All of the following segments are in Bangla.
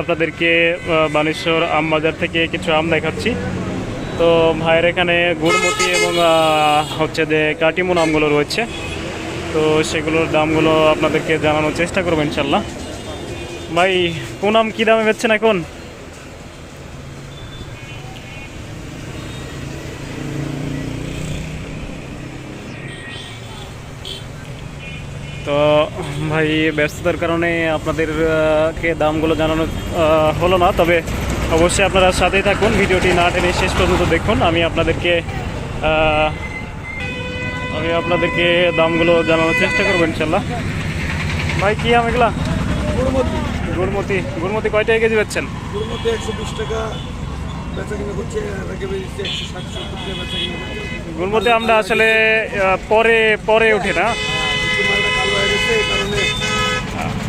আপনাদেরকে বানেশ্বর আম বাজার থেকে কিছু আম দেখাচ্ছি। তো ভাইয়ের এখানে গুড়মতি এবং হচ্ছে যে কাটিমুন আমগুলো রয়েছে। তো সেগুলোর দামগুলো আপনাদেরকে জানানোর চেষ্টা করব ইনশাল্লাহ। ভাই, কোন আম কী দামে বেচছেন এখন? তো ভাই ব্যস্ততার কারণে আপনাদেরকে দামগুলো জানানো হলো না। তবে অবশ্যই আপনারা সাথেই থাকুন। ভিডিওটি না টেনে শেষ পর্যন্ত দেখুন। আমি আপনাদেরকে আমি আপনাদেরকে দামগুলো জানানোর চেষ্টা করব ইনশাল্লাহ ভাই কী আম এগুলা? গুড়মতি। গুড়মতি। গুড়মতি কয় টাকা কেজি বেচছেন? গুড়মতি একশো বিশ টাকা। গুড়মতি আমরা আসলে পরে পরে উঠে না? মালটা কালো হয়ে গেছে এই কারণে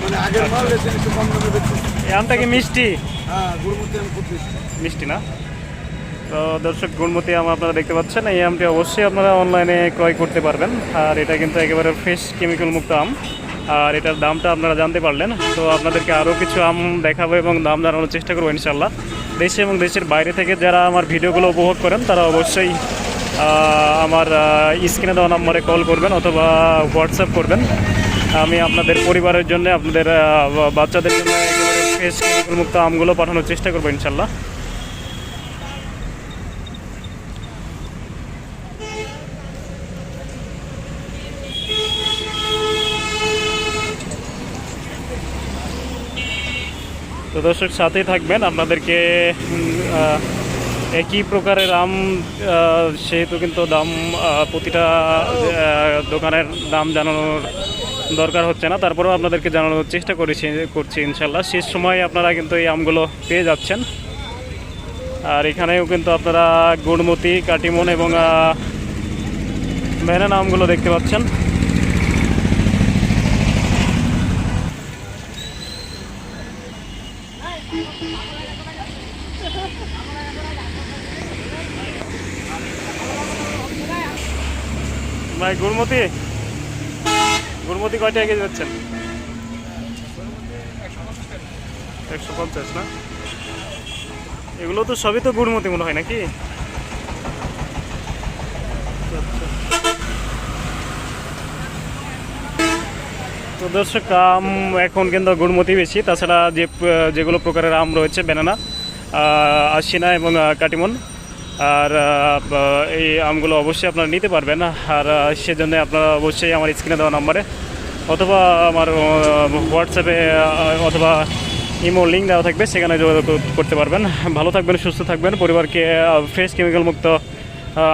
মানে আগের মাল বেচে একটু কম দামে বেচছে এই আমটা কি মিষ্টি? হ্যাঁ গুড়মতি আমি খুব বেশি মিষ্টি না? তো দর্শক গুণমতি আম আপনারা দেখতে পাচ্ছেন এই আমটি অবশ্যই আপনারা অনলাইনে ক্রয় করতে পারবেন। আর এটা কিন্তু একেবারে ফ্রেশ কেমিক্যাল মুক্ত আম। আর এটার দামটা আপনারা জানতে পারলেন। তো আপনাদেরকে আরও কিছু আম দেখাবো এবং দাম জানানোর চেষ্টা করব ইনশাল্লাহ দেশে এবং দেশের বাইরে থেকে যারা আমার ভিডিওগুলো উপভোগ করেন তারা অবশ্যই আমার স্ক্রিনে দেওয়া নম্বরে কল করবেন অথবা হোয়াটসঅ্যাপ করবেন। আমি আপনাদের পরিবারের জন্য, আপনাদের বাচ্চাদের জন্য মুক্ত আমগুলো পাঠানোর চেষ্টা করব ইনশাল্লাহ। তো দর্শক, সাথেই থাকবেন। আপনাদেরকে একই প্রকারের আম সেহেতু কিন্তু দাম প্রতিটা দোকানের দাম জানানোর দরকার হচ্ছে না। তারপরেও আপনাদেরকে জানানোর চেষ্টা করেছি, করছি ইনশাল্লাহ। শেষ সময় আপনারা কিন্তু এই আমগুলো পেয়ে যাচ্ছেন। আর এখানেও কিন্তু আপনারা গুড়মতি, কাটিমন এবং ব্যানানা আমগুলো দেখতে পাচ্ছেন। ভাই, গুড়মতি? গুড়মতি কয় টাকা কেজি যাচ্ছেন? একশো পঞ্চাশ, না? এগুলো তো সবই তো গুড়মতি মনে হয় নাকি? তো দর্শক, আম এখন কিন্তু গুড়মতি বেশি, তাছাড়া যে যেগুলো প্রকারের আম রয়েছে বেনানা আশিনা এবং কাটিমন আর এই আমগুলো অবশ্যই আপনারা নিতে পারবেন, আর সেজন্য আপনারা অবশ্যই আমার স্ক্রিনে দেওয়া নম্বরে অথবা আমার হোয়াটসঅ্যাপে অথবা ইমো লিঙ্ক দেওয়া থাকবে, সেখানে যোগাযোগ করতে পারবেন। ভালো থাকবেন, সুস্থ থাকবেন, পরিবারকে ফ্রেশ কেমিক্যাল মুক্ত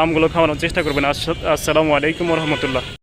আমগুলো খাওয়ানোর চেষ্টা করবেন। আস- আসসালামু আলাইকুম রহমতুল্লাহ।